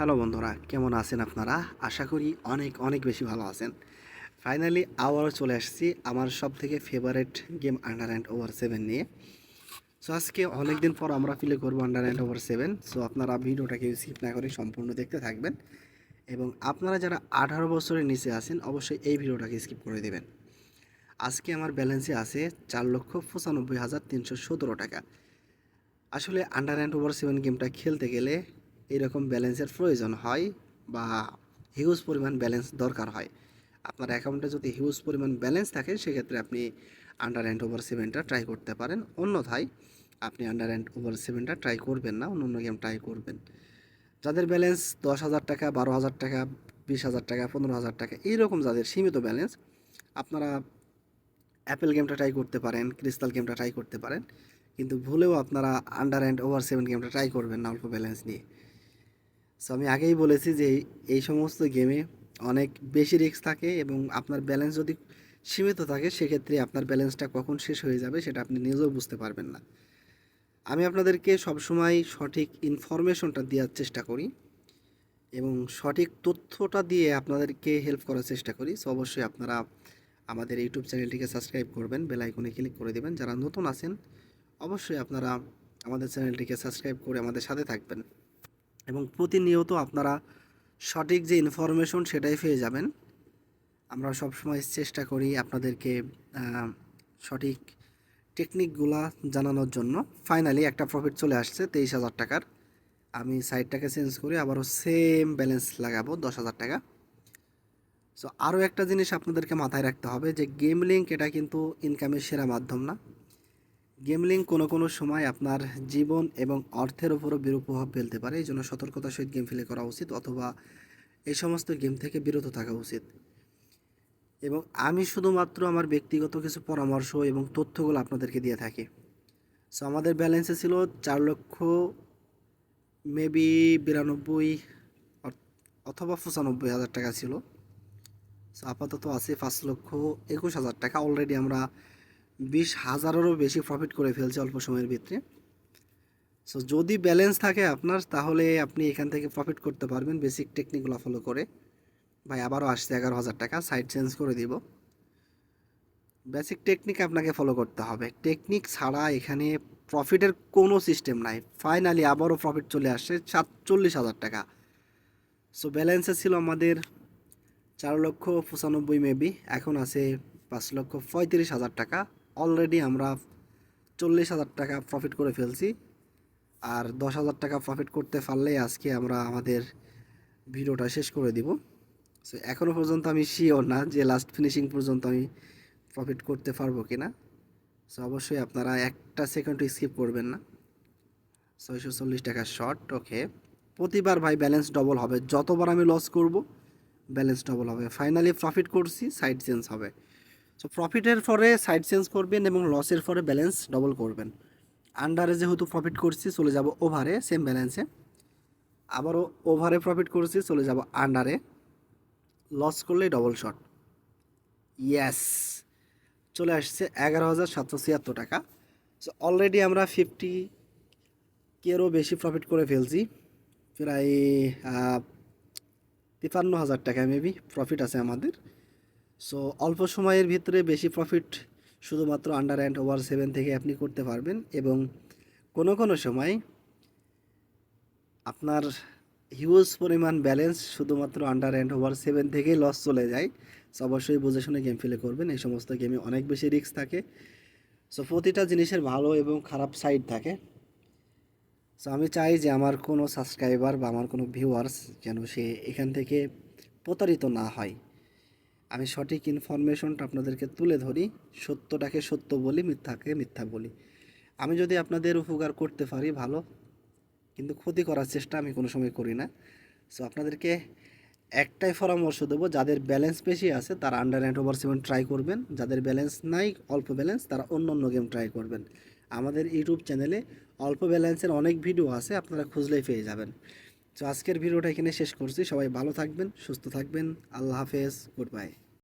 Hello বন্ধুরা, কেমন আছেন আপনারা? আশা করি অনেক অনেক বেশি ভালো আছেন। ফাইনালি আবারও চলে আসছি আমার সব থেকে favourite game under and over seven নিয়ে। সো আজকে অনেক দিন পর আমরা প্লে করব under and over seven so আপনারা ভিডিওটাকে স্কিপ না করে সম্পূর্ণ দেখতে থাকবেন। এবং আপনারা যারা আঠারো বছরের নিচে আছেন, অবশ্যই এই ভিডিওটাকে স্কিপ করে দেবেন। আজকে আমার ব্যালেন্সে আছে চার লক্ষ পঁচানব্বই হাজার তিনশো সতেরো টাকা। আসলে আন্ডার অ্যান্ড ওভার সেভেন গেমটা খেলতে গেলে এরকম ব্যালেন্সের প্রয়োজন হয় বা হিউজ পরিমাণ ব্যালেন্স দরকার হয়। আপনার অ্যাকাউন্টে যদি হিউজ পরিমাণ ব্যালেন্স থাকে, সেক্ষেত্রে আপনি আন্ডার অ্যান্ড ওভার সেভেনটা ট্রাই করতে পারেন। অন্যথায় আপনি আন্ডার অ্যান্ড ওভার সেভেনটা ট্রাই করবেন না, অন্য অন্য গেম ট্রাই করবেন। যাদের ব্যালেন্স দশ হাজার টাকা, বারো হাজার টাকা, বিশ হাজার টাকা, পনেরো হাজার টাকা, এইরকম যাদের সীমিত ব্যালেন্স, আপনারা অ্যাপেল গেমটা ট্রাই করতে পারেন ক্রিস্টাল গেমটা ট্রাই করতে পারেন। কিন্তু ভুলেও আপনারা আন্ডার অ্যান্ড ওভার সেভেন গেমটা ট্রাই করবেন না অল্প ব্যালেন্স নিয়ে। সো আমি আগেই বলেছি যে এই- সমস্ত গেমে অনেক বেশি রিস্ক থাকে এবং আপনার ব্যালেন্স যদি সীমিত থাকে, সেক্ষেত্রে আপনার ব্যালেন্সটা কখন শেষ হয়ে যাবে সেটা আপনি নিজেও বুঝতে পারবেন না। আমি আপনাদেরকে সবসময় সঠিক ইনফরমেশনটা দেওয়ার চেষ্টা করি এবং সঠিক তথ্যটা দিয়ে আপনাদেরকে হেল্প করার চেষ্টা করি। সো অবশ্যই আপনারা আমাদের ইউটিউব চ্যানেলটিকে সাবস্ক্রাইব করবেন বেল আইকনে ক্লিক করে দেবেন। যারা নতুন আছেন, অবশ্যই আপনারা আমাদের চ্যানেলটিকে সাবস্ক্রাইব করে আমাদের সাথে থাকবেন। এবং প্রতিনিয়ত আপনারা সঠিক যে ইনফরমেশন সেটাই পেয়ে যাবেন। আমরা সবসময় চেষ্টা করি আপনাদেরকে সঠিক টেকনিকগুলা জানানোর জন্য। ফাইনালি একটা প্রফিট চলে আসছে তেইশ হাজার টাকার। আমি সাইটটাকে চেঞ্জ করে আবারও সেম ব্যালেন্স লাগাবো দশ হাজার টাকা। সো আরও একটা জিনিস আপনাদেরকে মাথায় রাখতে হবে যে গেম লিঙ্ক এটা কিন্তু ইনকামের সেরা মাধ্যম না। গেম লিঙ্ক কোনো কোনো সময় আপনার জীবন এবং অর্থের উপরও বিরূপ প্রভাব ফেলতে পারে। এই জন্য সতর্কতার সহিত গেম ফেলে করা উচিত অথবা এই সমস্ত গেম থেকে বিরত থাকা উচিত। এবং আমি শুধুমাত্র আমার ব্যক্তিগত কিছু পরামর্শ এবং তথ্যগুলো আপনাদেরকে দিয়ে থাকি। সো আমাদের ব্যালেন্সে ছিল চার লক্ষ মেবি বিরানব্বই অথবা পঁচানব্বই হাজার টাকা ছিল। সো আপাতত আছে পাঁচ লক্ষ একুশ হাজার টাকা। অলরেডি আমরা বিশ হাজারেরও বেশি প্রফিট করে ফেলছে অল্প সময়ের ভিতরে সো যদি ব্যালেন্স থাকে আপনার, তাহলে আপনি এখান থেকে প্রফিট করতে পারবেন। বেসিক টেকনিকগুলো ফলো করে। ভাই, আবারও আসছে এগারো হাজার টাকা। সাইড চেঞ্জ করে দিব। বেসিক টেকনিক আপনাকে ফলো করতে হবে। টেকনিক ছাড়া এখানে প্রফিটের কোনো সিস্টেম নাই। ফাইনালি আবারও প্রফিট চলে আসছে সাতচল্লিশ হাজার টাকা। সো ব্যালেন্সে ছিল আমাদের চার লক্ষ পঁচানব্বই মেবি এখন আছে পাঁচ লক্ষ পঁয়ত্রিশ হাজার টাকা। অলরেডি আমরা চল্লিশ হাজার টাকা প্রফিট করে ফেলছি। আর দশ হাজার টাকা প্রফিট করতে পারলেই আজকে আমরা আমাদের ভিডিওটা শেষ করে দিব। সো এখনও পর্যন্ত আমি শিওর না যে লাস্ট ফিনিশিং পর্যন্ত আমি প্রফিট করতে পারব কি না সো অবশ্যই আপনারা একটা সেকেন্ড স্কিপ করবেন না। ছয়শো চল্লিশ টাকা শর্ট ওকে প্রতিবার ভাই ব্যালেন্স ডবল হবে। যতবার আমি লস করব ব্যালেন্স ডবল হবে। ফাইনালি প্রফিট করছি সাইড চেঞ্জ হবে। সো প্রফিটের পরে সাইড চেঞ্জ করবেন এবং লসের পরে ব্যালেন্স ডবল করবেন আন্ডারে যেহেতু প্রফিট করছি চলে যাব ওভারে সেম ব্যালেন্সে আবারও ওভারে প্রফিট করছি চলে যাব আন্ডারে লস করলেই ডবল শট ইয়েস চলে আসছে এগারো হাজার সাতশো ছিয়াত্তর টাকা সো অলরেডি আমরা ফিফটি কেরও বেশি প্রফিট করে ফেলছি প্রায় আহ, তিপ্পান্ন হাজার টাকা মেবি প্রফিট আছে আমাদের সো অল্প সময়ের ভিতরে বেশি প্রফিট শুধুমাত্র আন্ডার অ্যান্ড ওভার সেভেন থেকে আপনি করতে পারবেন এবং কোনো কোনো সময় আপনার হিউজ পরিমাণ ব্যালেন্স শুধুমাত্র আন্ডার অ্যান্ড ওভার সেভেন থেকেই লস চলে যায়। সো অবশ্যই বুঝে শুনে গেম প্লে করবেন, এই সমস্ত গেমে অনেক বেশি রিস্ক থাকে। সো প্রতিটা জিনিসের ভালো এবং খারাপ সাইড থাকে। সো আমি চাই যে আমার কোনো সাবস্ক্রাইবার বা আমার কোনো ভিউয়ার্স যেন সে এখান থেকে প্রতারিত না হয়। আমি সঠিক ইনফরমেশনটা আপনাদেরকে তুলে ধরি, সত্যটাকে সত্য বলি, মিথ্যাকে মিথ্যা বলি। আমি যদি আপনাদের উপকার করতে পারি, ভালো, কিন্তু ক্ষতি করার চেষ্টা আমি কোনো সময় করি না। সো আপনাদেরকে একটাই পরামর্শ দেবো, যাদের ব্যালেন্স বেশি আছে, তারা under and over seven try করবেন। যাদের ব্যালেন্স নাই, অল্প ব্যালেন্স তারা অন্য অন্য গেম ট্রাই করবেন। আমাদের ইউটিউব চ্যানেলে অল্প ব্যালেন্সের অনেক ভিডিও আছে, আপনারা খুঁজলেই পেয়ে যাবেন। তো আজকের ভিডিওটা এখানে শেষ করছি। সবাই ভালো থাকবেন, সুস্থ থাকবেন। আল্লাহ হাফেজ গুড বাই